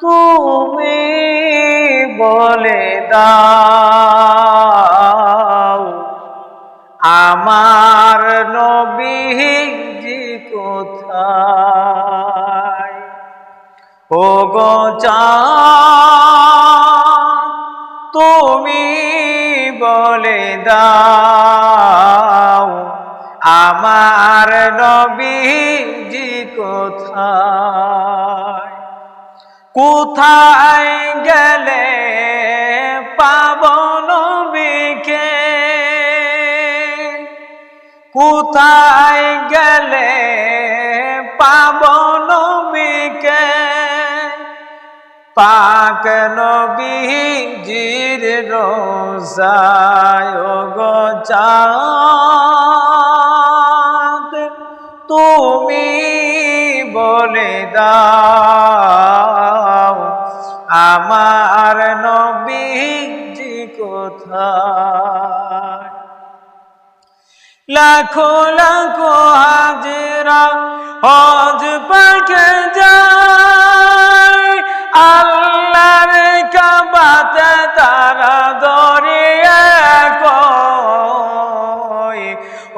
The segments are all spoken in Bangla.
তুমি বলে দাও আমার নবীজি কোথায়? ও গো তুমি বলে দাও আমার নবীজি কোথায়? কোথায় গেলে পাব নবীকে? কোথায় গেলে পাব নবীকে? পাক নবীজির রোজায় গো চাঁদ তুমি বলে দাও আমার নবীজি কোথায়? লাখো লাখো হাজরা হজ পাকে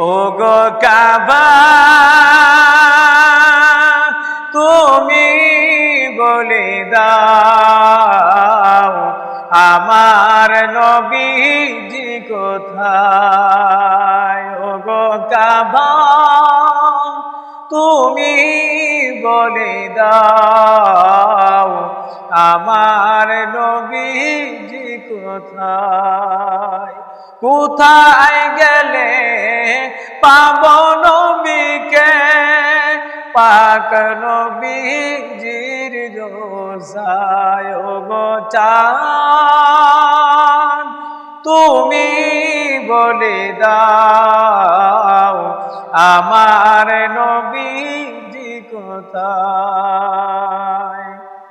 ও গো কাবা, তুমি বলে দাও, আমার নবীজি কোথায়? ও গো কাবা, তুমি বলে দাও। কোথায়? কোথায় গেলে পাব নবীকে? পাক নবীজির রোজায় তুমি বলে দাও আমার নবীজি কোথায়?